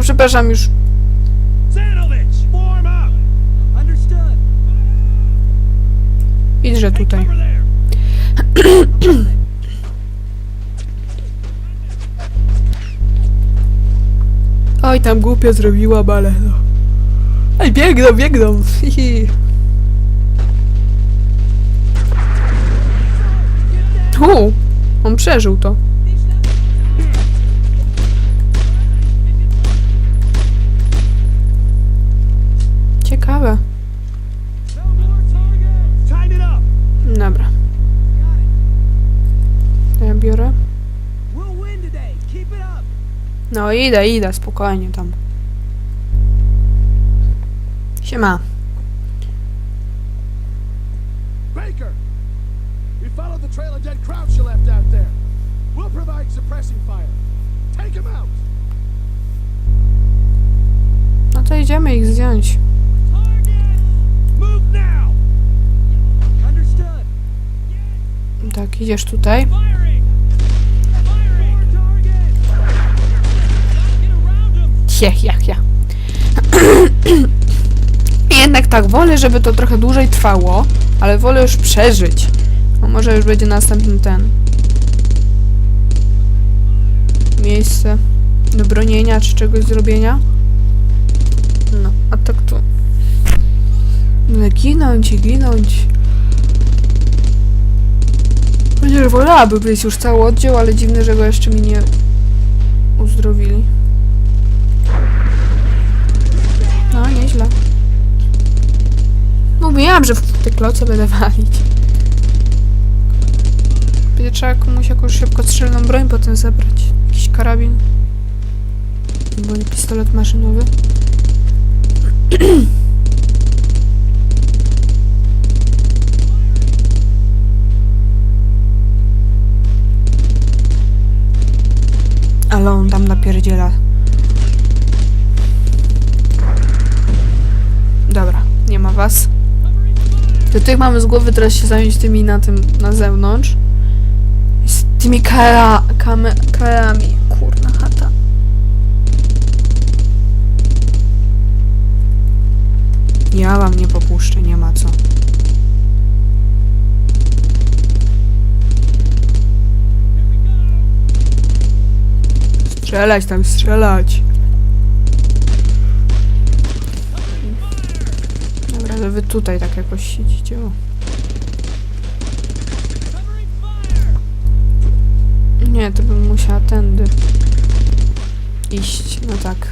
Nie, przepraszam, już idźże tutaj. Oj, tam głupio zrobiła, ale no. Ej, biegną, biegną. Hihi. U, on przeżył to. No idę, idę, spokojnie tam. Siema. Baker! We followed the trail of dead Crouch you left out there. We'll provide suppressing fire. Take him out! No to idziemy ich zdjąć. Tak, idziesz tutaj. Ciech, jak ja. Jednak tak, wolę, żeby to trochę dłużej trwało, ale wolę już przeżyć. No może już będzie następny ten. Miejsce do bronienia czy czegoś zrobienia. No, a tak. No, ginąć i ginąć. Chociaż wolałaby być już cały oddział, ale dziwne, że go jeszcze mi nie uzdrowili. Mówiłam, że w te kloce będę walić. Będzie trzeba komuś jakąś szybkostrzelną broń potem zebrać. Jakiś karabin. Albo pistolet maszynowy. Do tych mamy z głowy teraz się zająć tymi na tym, na zewnątrz. Z tymi kara, kame, karami. Kurna chata. Ja wam nie popuszczę, nie ma co. Strzelać tam, strzelać. Ale wy tutaj tak jakoś siedzicie. O. Nie, to bym musiała tędy iść. No tak.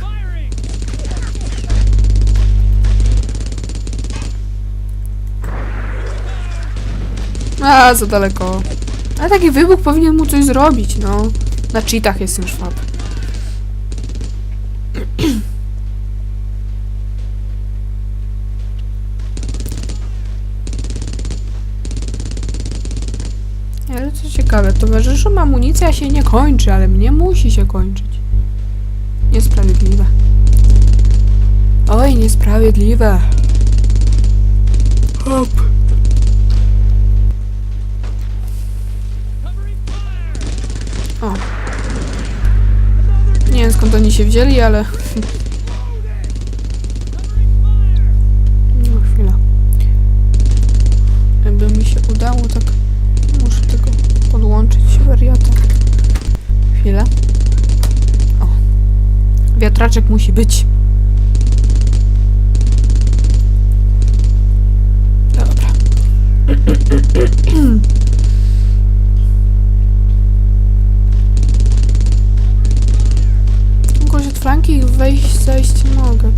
A, za daleko. Ale taki wybuch powinien mu coś zrobić, no. Na cheatach jest już fab. Ale co ciekawe, towarzyszom amunicja się nie kończy, ale mnie musi się kończyć. Niesprawiedliwe. Oj, niesprawiedliwe. Hop. O. Nie wiem skąd oni się wzięli, ale... No chwila. Jakby mi się udało, tak... Wariata. Chwilę. O. Wiatraczek musi być. Dobra. Jakoś od flanki wejść, zejść mogę.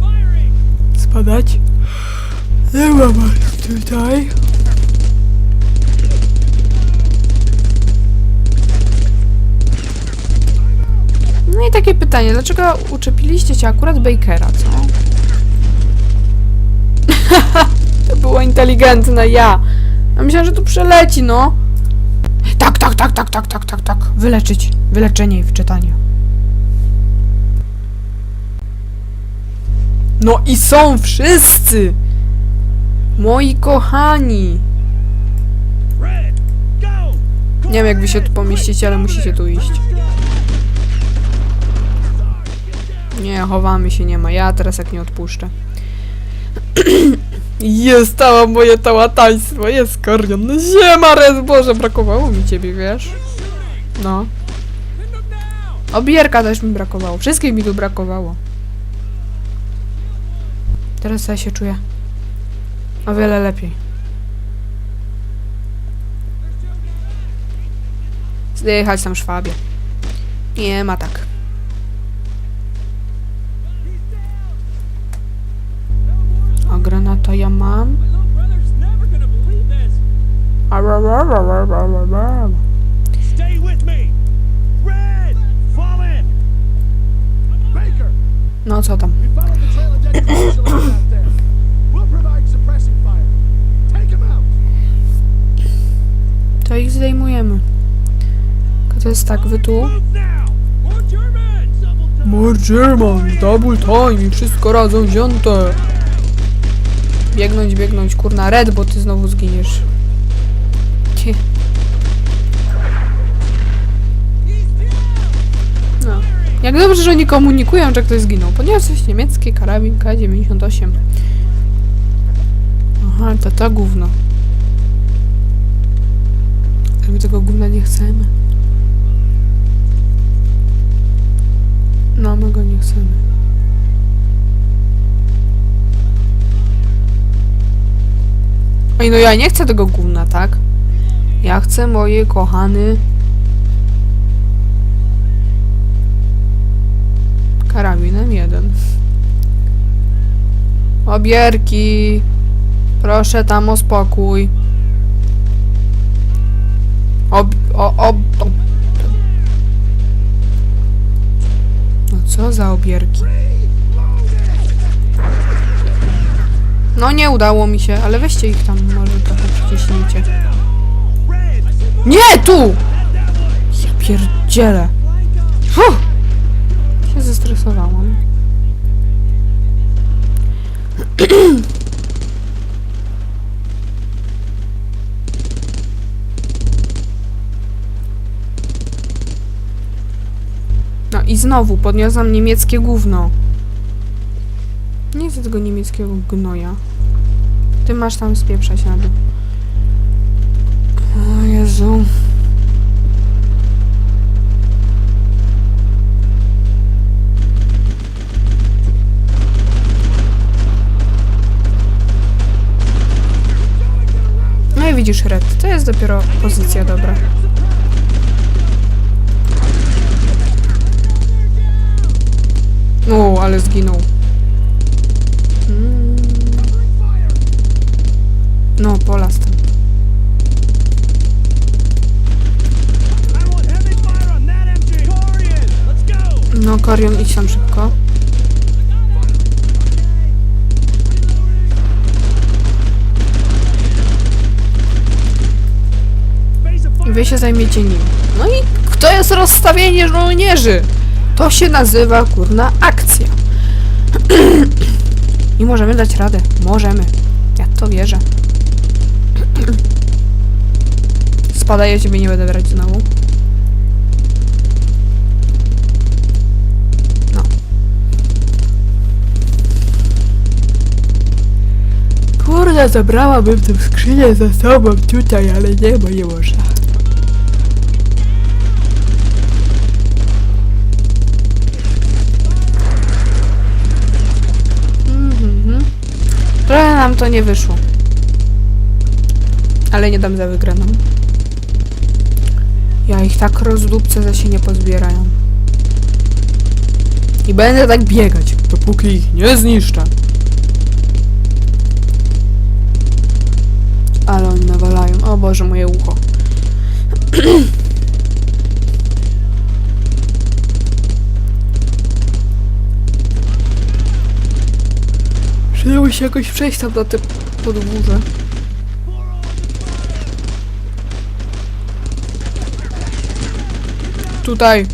Firing! Spadać? Nie ma tutaj. No i takie pytanie, dlaczego uczepiliście cię akurat Bakera, co? to było inteligentne, ja. Ja myślałam, że tu przeleci, no. Tak, tak, tak, tak, tak, tak, tak, tak. Wyleczyć. Wyleczenie i wczytanie. No i są wszyscy! Moi kochani! Nie wiem jak wy się tu pomieścicie, ale musicie tu iść. Nie, chowamy się, nie ma. Ja teraz jak nie odpuszczę. Jest cała moje tałataństwo, jest Karion. No Siema, Red, Boże, brakowało mi ciebie, wiesz? No. Obierka też mi brakowało. Wszystkich mi tu brakowało. Teraz ja się czuję o wiele lepiej. Zjechać tam szwabie. Nie ma tak. Stay with me. Red, fall in. Baker, No co tam? To ich zdejmujemy. To jest tak, wy tu. More German, double time i wszystko razem wzięte. Biegnąć, biegnąć, kurna, Red, bo ty znowu zginiesz. Jak dobrze, że oni komunikują, że ktoś zginął. Podniosłeś niemiecki karabin K98. Aha, to to gówno. Ale my tego gówna nie chcemy. No, my go nie chcemy. Ej, no ja nie chcę tego gówna, tak? Ja chcę moje kochany... Karabinem jeden. Obierki! Proszę tam o spokój. Ob... O, ob... ob... No co za obierki? No nie udało mi się, ale weźcie ich tam może trochę przyciśnijcie. Nie, tu! Ja pierdzielę. Fuh! Zestresowałam. No i znowu podniosłam niemieckie gówno. Nie chcę tego niemieckiego gnoja. Ty masz tam spieprzać na dół. O Jezu. Widzisz, Red, to jest dopiero pozycja dobra. O, ale zginął. Mm. No, go. No, Korion, idź tam szybko. Wy się zajmiecie nim. No i to jest rozstawienie żołnierzy. To się nazywa, kurna, akcja. I możemy dać radę. Możemy. Ja to wierzę. Spadaj, ja ciebie nie będę brać znowu. No. Kurde, zabrałabym tę skrzynię ze sobą tutaj, ale nie, bo nie można. Nam to nie wyszło. Ale nie dam za wygraną. Ja ich tak rozdupcę, że się nie pozbierają. I będę tak biegać, dopóki ich nie zniszczę. Ale oni nawalają. O Boże, moje ucho. Przydało się jakoś przejść tam na te podwórze. Tutaj.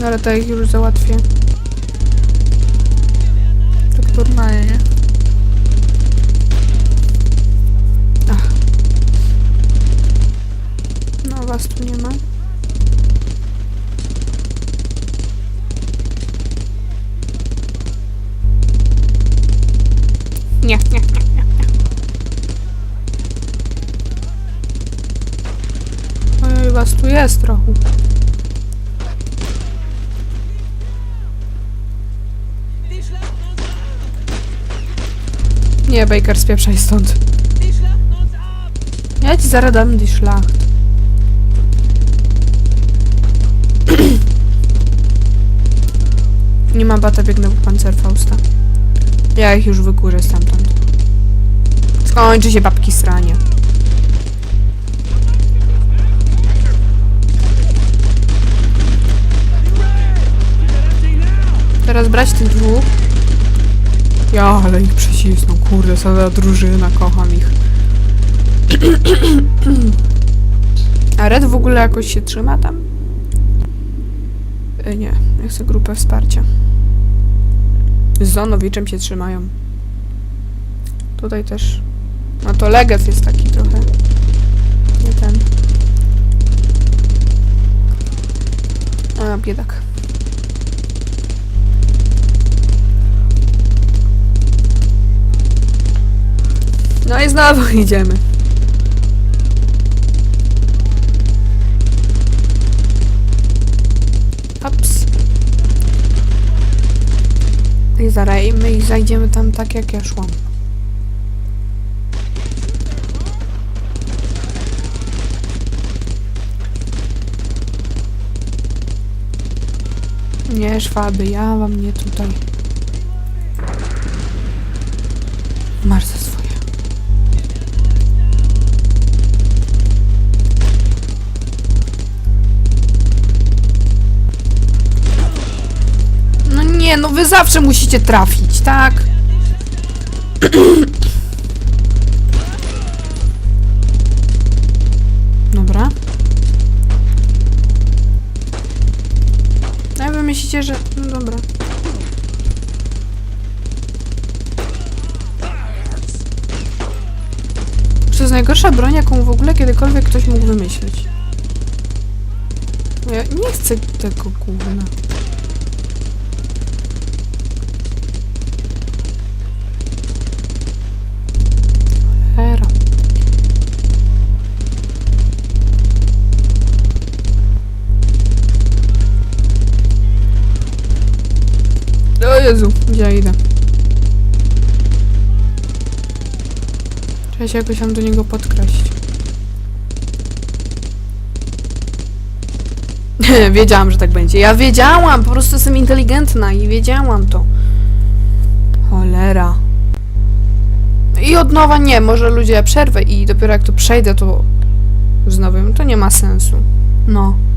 No ale ich już załatwię. Tak normalnie, nie? Nie, Baker, spieprzaj stąd. Ja ci zaraz dam die Schlacht. Nie ma bata, biegnę po pancerfausta. Ja ich już wykurzę stamtąd. Skończy się babki sranie. Teraz brać tych dwóch. Ja, ale ich przecisną, kurde, cała drużyna, kocham ich. A Red w ogóle jakoś się trzyma tam? E, nie, ja chcę grupę wsparcia. Z Zonowiczem się trzymają. Tutaj też. No to Leget jest taki trochę. Nie ten. A, biedak. No i znowu idziemy. Ups. I zarajmy i zajdziemy tam tak jak ja szłam. Nie, szwaby, ja wam nie tutaj. No no wy zawsze musicie trafić, tak? Dobra. A wy myślicie, że... No dobra. To jest najgorsza broń, jaką w ogóle kiedykolwiek ktoś mógł wymyślić. Ja nie chcę tego gówna. Jezu, gdzie ja idę? Trzeba się jakoś tam do niego podkraść. wiedziałam, że tak będzie. Ja wiedziałam, po prostu jestem inteligentna i wiedziałam to. Cholera. I od nowa nie, może ludzie ja przerwę i dopiero jak to przejdę, to wznowym. To nie ma sensu. No.